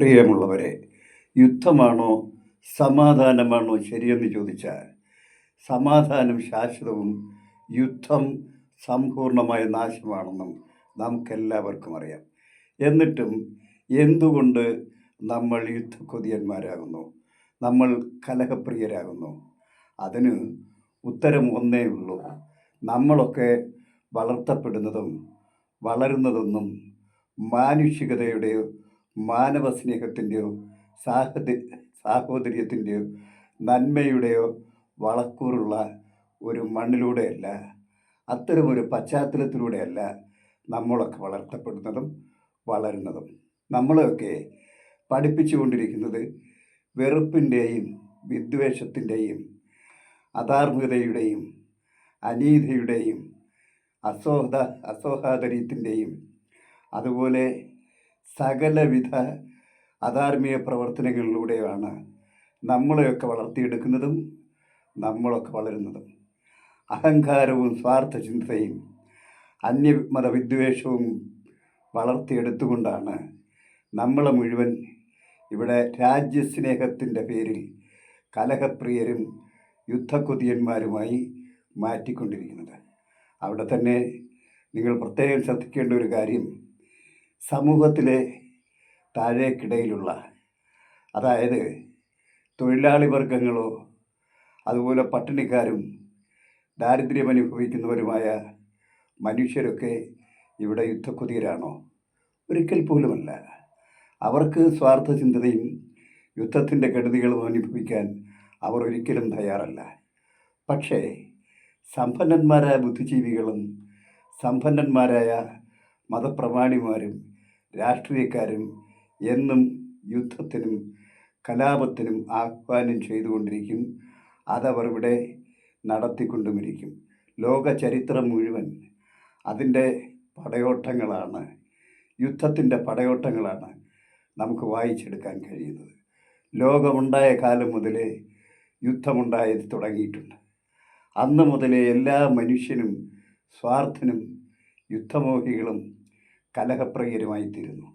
പ്രിയമുള്ളവരെ യുദ്ധമാണോ സമാധാനമാണോ ശരിയെന്ന് ചോദിച്ചാൽ സമാധാനം ശാശ്വതവും യുദ്ധം സമ്പൂർണമായ നാശമാണെന്നും നമുക്കെല്ലാവർക്കും അറിയാം. എന്നിട്ടും എന്തുകൊണ്ട് നമ്മൾ യുദ്ധക്കൊതിയന്മാരാകുന്നു? നമ്മൾ കലഹപ്രിയരാകുന്നു? അതിന് ഉത്തരം ഒന്നേ ഉള്ളൂ. നമ്മളൊക്കെ വളർത്തപ്പെടുന്നതും വളരുന്നതൊന്നും മാനുഷികതയുടെയോ മാനവ സ്നേഹത്തിന്റെയോ സാഹോദ സാഹോദര്യത്തിന്റെയോ നന്മയുടെയോ വളക്കൂറുള്ള ഒരു മണ്ണിലൂടെയല്ല അത്തരമൊരു പശ്ചാത്തലത്തിലൂടെയല്ല നമ്മളൊക്കെ വളർത്തപ്പെടുന്നതും വളരുന്നതും. നമ്മളെയൊക്കെ പഠിപ്പിച്ചുകൊണ്ടിരിക്കുന്നത് വെറുപ്പിന്റെയും വിദ്വേഷത്തിന്റെയും അധാർമികതയുടെയും അനീതിയുടെയും അസോഹ അസോഹാദര്യത്തിന്റെയും അതുപോലെ സകലവിധ അധാർമിക പ്രവർത്തനങ്ങളിലൂടെയാണ് നമ്മളെയൊക്കെ വളർത്തിയെടുക്കുന്നതും നമ്മളൊക്കെ വളരുന്നതും. അഹങ്കാരവും സ്വാർത്ഥ ചിന്തയും അന്യമത വിദ്വേഷവും വളർത്തിയെടുത്തുകൊണ്ടാണ് നമ്മളെ മുഴുവൻ ഇവിടെ രാജ്യസ്നേഹത്തിന്റെ പേരിൽ കലഹപ്രിയരും യുദ്ധക്കൊതിയന്മാരുമായി മാറ്റിക്കൊണ്ടിരിക്കുന്നത്. അവിടെ തന്നെ നിങ്ങൾ പ്രത്യേകം ശ്രദ്ധിക്കേണ്ട ഒരു കാര്യം സമൂഹത്തിലെ താഴേക്കിടയിലുള്ള അതായത് തൊഴിലാളി വർഗങ്ങളോ അതുപോലെ പട്ടിണിക്കാരും ദാരിദ്ര്യം അനുഭവിക്കുന്നവരുമായ മനുഷ്യരൊക്കെ ഇവിടെ യുദ്ധക്കുതിരാണോ ഒരിക്കൽ പോലുമല്ല. അവർക്ക് സ്വാർത്ഥ ചിന്തതയും യുദ്ധത്തിന്റെ കെടുതികളും അനുഭവിക്കാൻ അവർ ഒരിക്കലും തയ്യാറല്ല. പക്ഷേ സമ്പന്നന്മാരായ ബുദ്ധിജീവികളും സമ്പന്നന്മാരായ മതപ്രമാണിമാരും രാഷ്ട്രീയക്കാരും എന്നും യുദ്ധത്തിനും കലാപത്തിനും ആഹ്വാനം ചെയ്തുകൊണ്ടിരിക്കും. അതവർ ഇവിടെ നടത്തിക്കൊണ്ടുമിരിക്കും. ലോക ചരിത്രം മുഴുവൻ അതിന്റെ പടയോട്ടങ്ങളാണ്. യുദ്ധത്തിന്റെ പടയോട്ടങ്ങളാണ് നമുക്ക് വായിച്ചെടുക്കാൻ കഴിയുന്നത്. ലോകമുണ്ടായ കാലം മുതലേ യുദ്ധമുണ്ടായത് തുടങ്ങിയിട്ടുണ്ട്. അന്ന് മുതലേ എല്ലാ മനുഷ്യനും സ്വാർത്ഥനും യുദ്ധമോഹികളും കലഹപ്രിയരുമായി തീരുന്നു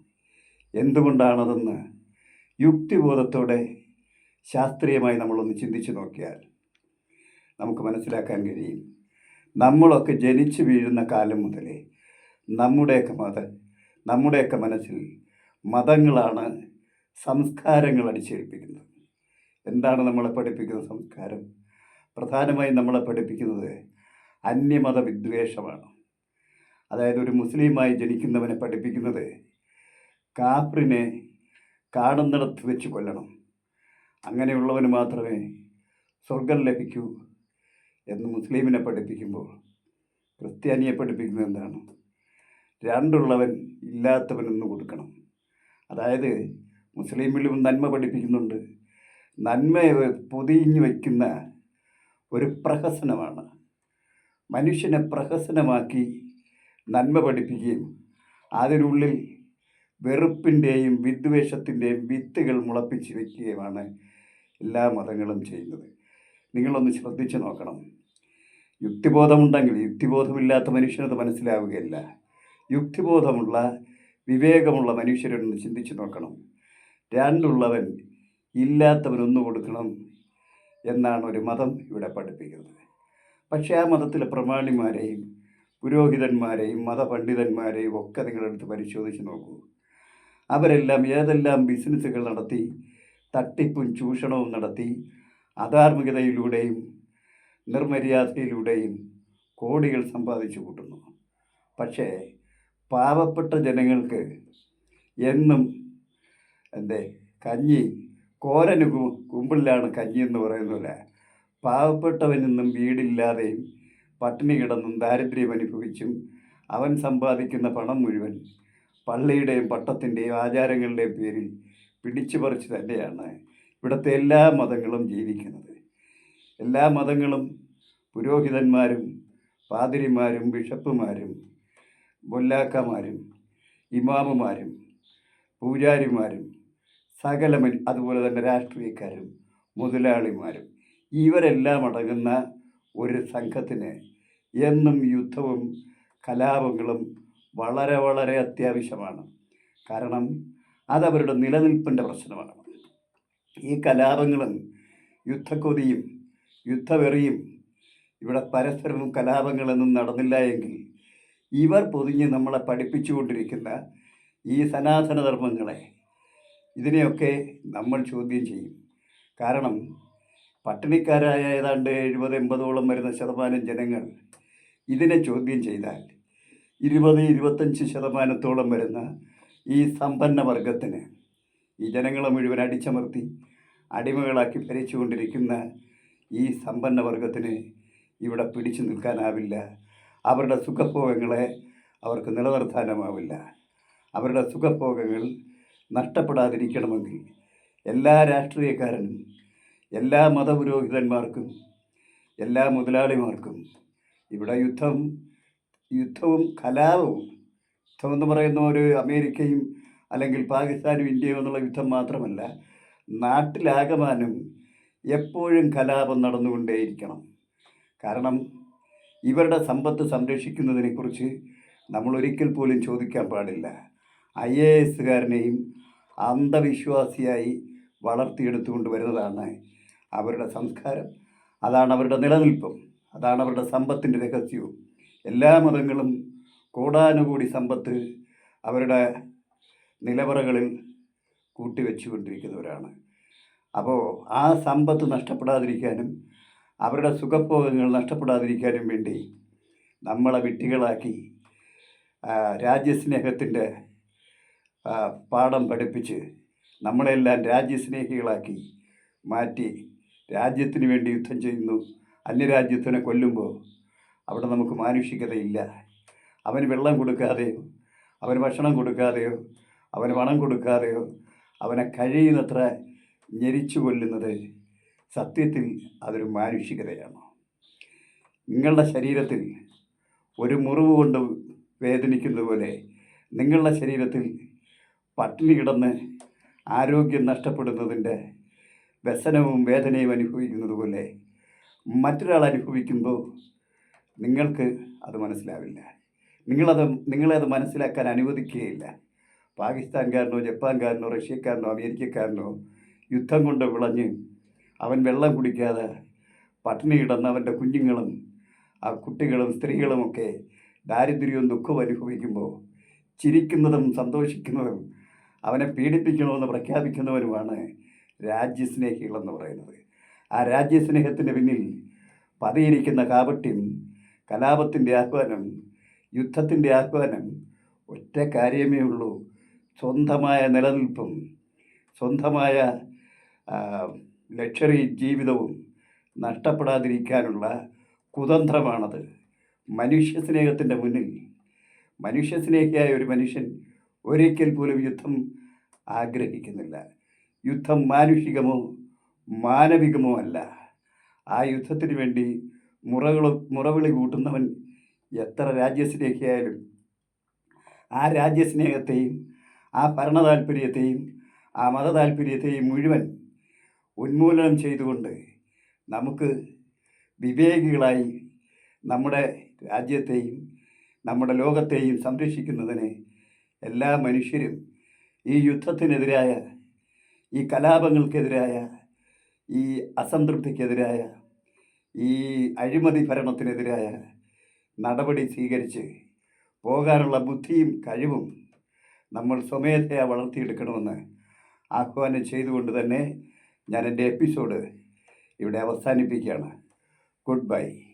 എന്തുകൊണ്ടാണതെന്ന് യുക്തിബോധത്തോടെ ശാസ്ത്രീയമായി നമ്മളൊന്ന് ചിന്തിച്ചു നോക്കിയാൽ നമുക്ക് മനസ്സിലാക്കാൻ കഴിയും. നമ്മളൊക്കെ ജനിച്ചു വീഴുന്ന കാലം മുതലേ നമ്മുടെയൊക്കെ മത നമ്മുടെയൊക്കെ മനസ്സിൽ മതങ്ങളാണ് സംസ്കാരങ്ങൾ അടിച്ചേൽപ്പിക്കുന്നത്. എന്താണ് നമ്മളെ പഠിപ്പിക്കുന്ന സംസ്കാരം? പ്രധാനമായും നമ്മളെ പഠിപ്പിക്കുന്നത് അന്യമത വിദ്വേഷമാണ് അതായത് ഒരു മുസ്ലിമായി ജനിക്കുന്നവനെ പഠിപ്പിക്കുന്നത് കാഫറിനെ കാണുന്നിടത്ത് വെച്ച് കൊല്ലണം. അങ്ങനെയുള്ളവന് മാത്രമേ സ്വർഗം ലഭിക്കൂ എന്ന് മുസ്ലിമിനെ പഠിപ്പിക്കുമ്പോൾ ക്രിസ്ത്യാനിയെ പഠിപ്പിക്കുന്നത് എന്താണ്? രണ്ടുള്ളവൻ ഇല്ലാത്തവനെന്ന് കൊടുക്കണം. അതായത് മുസ്ലിമിലും നന്മ പഠിപ്പിക്കുന്നുണ്ട്. നന്മ പൊതിഞ്ഞു വയ്ക്കുന്ന ഒരു പ്രഹസനമാണ്. മനുഷ്യനെ പ്രഹസനമാക്കി നന്മ പഠിപ്പിക്കുകയും അതിനുള്ളിൽ വെറുപ്പിന്റെയും വിദ്വേഷത്തിന്റെയും വിത്തുകൾ മുളപ്പിച്ച് വയ്ക്കുകയുമാണ് എല്ലാ മതങ്ങളും ചെയ്യുന്നത്. നിങ്ങളൊന്ന് ശ്രദ്ധിച്ചു നോക്കണം. യുക്തിബോധമുണ്ടെങ്കിൽ യുക്തിബോധമില്ലാത്ത മനുഷ്യനത് മനസ്സിലാവുകയില്ല. യുക്തിബോധമുള്ള വിവേകമുള്ള മനുഷ്യരൊന്ന് ചിന്തിച്ചു നോക്കണം. രണ്ടുള്ളവൻ ഇല്ലാത്തവനൊന്നു കൊടുക്കണം എന്നാണ് ഒരു മതം ഇവിടെ പഠിപ്പിക്കുന്നത്. പക്ഷേ ആ മതത്തിലെ പ്രമാണിമാരെയും പുരോഹിതന്മാരെയും മതപണ്ഡിതന്മാരെയും ഒക്കെ നിങ്ങളെടുത്ത് പരിശോധിച്ച് നോക്കൂ. അവരെല്ലാം ഏതെല്ലാം ബിസിനസ്സുകൾ നടത്തി തട്ടിപ്പും ചൂഷണവും നടത്തി അധാർമികതയിലൂടെയും നിർമര്യാദയിലൂടെയും കോടികൾ സമ്പാദിച്ചു കൂട്ടുന്നു. പക്ഷേ പാവപ്പെട്ട ജനങ്ങൾക്ക് എന്നും എന്തേ കഞ്ഞി കോരന് കുമ്പിളിലാണ് കഞ്ഞി എന്ന് പറയുന്നില്ല പാവപ്പെട്ടവനെന്നും വീടില്ലാതെയും പട്ടിണി കിടന്നും ദാരിദ്ര്യം അനുഭവിച്ചും അവൻ സമ്പാദിക്കുന്ന പണം മുഴുവൻ പള്ളിയുടെയും പട്ടത്തിന്റെയും ആചാരങ്ങളുടെയും പേരിൽ പിടിച്ചു പറിച്ച് തന്നെയാണ് ഇവിടുത്തെ എല്ലാ മതങ്ങളും ജീവിക്കുന്നത്. എല്ലാ മതങ്ങളും പുരോഹിതന്മാരും പാതിരിമാരും ബിഷപ്പുമാരും മൊല്ലാക്കമാരും ഇമാമുമാരും പൂജാരിമാരും സകല അതുപോലെ തന്നെ രാഷ്ട്രീയക്കാരും മുതലാളിമാരും ഇവരെല്ലാം അടങ്ങുന്ന ഒരു സംഘത്തിന് എന്നും യുദ്ധവും കലാപങ്ങളും വളരെ വളരെ അത്യാവശ്യമാണ്. കാരണം അതവരുടെ നിലനിൽപ്പിന്റെ പ്രശ്നമാണ്. ഈ കലാപങ്ങളും യുദ്ധക്കൊതിയും യുദ്ധവെറിയും ഇവിടെ പരസ്പരവും കലാപങ്ങളൊന്നും നടന്നില്ല എങ്കിൽ ഇവർ പൊതിഞ്ഞ് നമ്മളെ പഠിപ്പിച്ചുകൊണ്ടിരിക്കുന്ന ഈ സനാതനധർമ്മങ്ങളെ ഇതിനെയൊക്കെ നമ്മൾ ചോദ്യം ചെയ്യും. കാരണം പട്ടിണിക്കാരായ ഏതാണ്ട് എഴുപത് എൺപതോളം വരുന്ന ശതമാനം ജനങ്ങൾ ഇതിനെ ചോദ്യം ചെയ്താൽ ഇരുപത് ഇരുപത്തഞ്ച് ശതമാനത്തോളം വരുന്ന ഈ സമ്പന്ന വർഗത്തിന് ഈ ജനങ്ങളെ മുഴുവൻ അടിച്ചമർത്തി അടിമകളാക്കി ഭരിച്ചുകൊണ്ടിരിക്കുന്ന ഈ സമ്പന്ന വർഗത്തിന് ഇവിടെ പിടിച്ചു നിൽക്കാനാവില്ല. അവരുടെ സുഖഭോഗങ്ങളെ അവർക്ക് നിലനിർത്താനുമാവില്ല. അവരുടെ സുഖഭോഗങ്ങൾ നഷ്ടപ്പെടാതിരിക്കണമെങ്കിൽ എല്ലാ രാഷ്ട്രീയക്കാരനും എല്ലാ മതപുരോഹിതന്മാർക്കും എല്ലാ മുതലാളിമാർക്കും ഇവിടെ യുദ്ധം യുദ്ധവും കലാപവും യുദ്ധം എന്ന് പറയുന്ന ഒരു അമേരിക്കയും അല്ലെങ്കിൽ പാകിസ്ഥാനും ഇന്ത്യയും എന്നുള്ള യുദ്ധം മാത്രമല്ല നാട്ടിലാകമാനം എപ്പോഴും കലാപം നടന്നുകൊണ്ടേയിരിക്കണം. കാരണം ഇവരുടെ സമ്പത്ത് സംരക്ഷിക്കുന്നതിനെക്കുറിച്ച് നമ്മൾ ഒരിക്കൽ പോലും ചോദിക്കാൻ പാടില്ല. ഐ എ എസുകാരനെയും അന്ധവിശ്വാസിയായി വളർത്തിയെടുത്തുകൊണ്ട് വരുന്നതാണ് അവരുടെ സംസ്കാരം അതാണ് അവരുടെ നിലനിൽപ്പും അതാണ് അവരുടെ സമ്പത്തിന്റെ രഹസ്യവും. എല്ലാ മതങ്ങളും കോടാനുകൂടി സമ്പത്ത് അവരുടെ നിലവറകളിൽ കൂട്ടിവെച്ചുകൊണ്ടിരിക്കുന്നവരാണ്. അപ്പോൾ ആ സമ്പത്ത് നഷ്ടപ്പെടാതിരിക്കാനും അവരുടെ സുഖഭോഗങ്ങൾ നഷ്ടപ്പെടാതിരിക്കാനും വേണ്ടി നമ്മളെ വിട്ടികളാക്കി രാജ്യസ്നേഹത്തിന്റെ പാഠം പഠിപ്പിച്ച് നമ്മളെല്ലാം രാജ്യസ്നേഹികളാക്കി മാറ്റി രാജ്യത്തിന് വേണ്ടി യുദ്ധം ചെയ്യുന്നു. അന്യരാജ്യത്തിനെ കൊല്ലുമ്പോൾ അവിടെ നമുക്ക് മാനുഷികതയില്ല. അവന് വെള്ളം കൊടുക്കാതെയോ അവന് ഭക്ഷണം കൊടുക്കാതെയോ അവന് പണം കൊടുക്കാതെയോ അവനെ കഴിയുന്നത്ര ഞെരിച്ചു കൊല്ലുന്നത് സത്യത്തിൽ അതൊരു മാനുഷികതയാണ്. നിങ്ങളുടെ ശരീരത്തിൽ ഒരു മുറിവ് കൊണ്ട് വേദനിക്കുന്ന പോലെ നിങ്ങളുടെ ശരീരത്തിൽ പട്ടിണി കിടന്ന് ആരോഗ്യം നഷ്ടപ്പെടുന്നതിന്റെ വ്യസനവും വേദനയും അനുഭവിക്കുന്നത് പോലെ മറ്റൊരാൾ അനുഭവിക്കുമ്പോൾ നിങ്ങൾക്ക് അത് മനസ്സിലാവില്ല. നിങ്ങളത് നിങ്ങളെ അത് മനസ്സിലാക്കാൻ അനുവദിക്കുകയില്ല. പാകിസ്ഥാൻകാരനോ ജപ്പാൻകാരനോ റഷ്യക്കാരനോ അമേരിക്കക്കാരനോ യുദ്ധം കൊണ്ട് വിളഞ്ഞ് അവൻ വെള്ളം കുടിക്കാതെ പട്ടിണി കിടന്ന് അവന്റെ കുഞ്ഞുങ്ങളും ആ കുട്ടികളും സ്ത്രീകളുമൊക്കെ ദാരിദ്ര്യവും ദുഃഖവും അനുഭവിക്കുമ്പോൾ ചിരിക്കുന്നതും സന്തോഷിക്കുന്നതും അവനെ പീഡിപ്പിക്കണമെന്ന് പ്രഖ്യാപിക്കുന്നവരുമാണ് രാജ്യസ്നേഹികളെന്ന് പറയുന്നത്. ആ രാജ്യസ്നേഹത്തിന്റെ പിന്നിൽ പതിയിരിക്കുന്ന കാപട്യം കലാപത്തിന്റെ ആഹ്വാനം യുദ്ധത്തിന്റെ ആഹ്വാനം ഒറ്റ കാര്യമേ ഉള്ളൂ. സ്വന്തമായ നിലനിൽപ്പും സ്വന്തമായ ലക്ഷറി ജീവിതവും നഷ്ടപ്പെടാതിരിക്കാനുള്ള കുതന്ത്രമാണത്. മനുഷ്യസ്നേഹത്തിന്റെ മുന്നിൽ മനുഷ്യസ്നേഹിയായ ഒരു മനുഷ്യൻ ഒരിക്കൽ പോലും യുദ്ധം ആഗ്രഹിക്കുന്നില്ല. യുദ്ധം മാനുഷികമോ മാനവികമോ അല്ല. ആ യുദ്ധത്തിന് വേണ്ടി മുറകൾ മുറവിളി കൂട്ടുന്നവൻ എത്ര രാജ്യസ്നേഹിയായാലും ആ രാജ്യസ്നേഹത്തെയും ആ ഭരണ താല്പര്യത്തെയും ആ മത താല്പര്യത്തെയും മുഴുവൻ ഉന്മൂലനം ചെയ്തുകൊണ്ട് നമുക്ക് വിവേകികളായി നമ്മുടെ രാജ്യത്തെയും നമ്മുടെ ലോകത്തെയും സംരക്ഷിക്കുന്നതിന് എല്ലാ മനുഷ്യരും ഈ യുദ്ധത്തിനെതിരായ ഈ കലാപങ്ങൾക്കെതിരായ ഈ അസംതൃപ്തിക്കെതിരായ ഈ അഴിമതി ഭരണത്തിനെതിരായ നടപടി സ്വീകരിച്ച് പോകാനുള്ള ബുദ്ധിയും കഴിവും നമ്മൾ സ്വമേധയാ വളർത്തിയെടുക്കണമെന്ന് ആഹ്വാനം ചെയ്തുകൊണ്ട് തന്നെ ഞാൻ എന്റെ എപ്പിസോഡ് ഇവിടെ അവസാനിപ്പിക്കുകയാണ്. Good bye.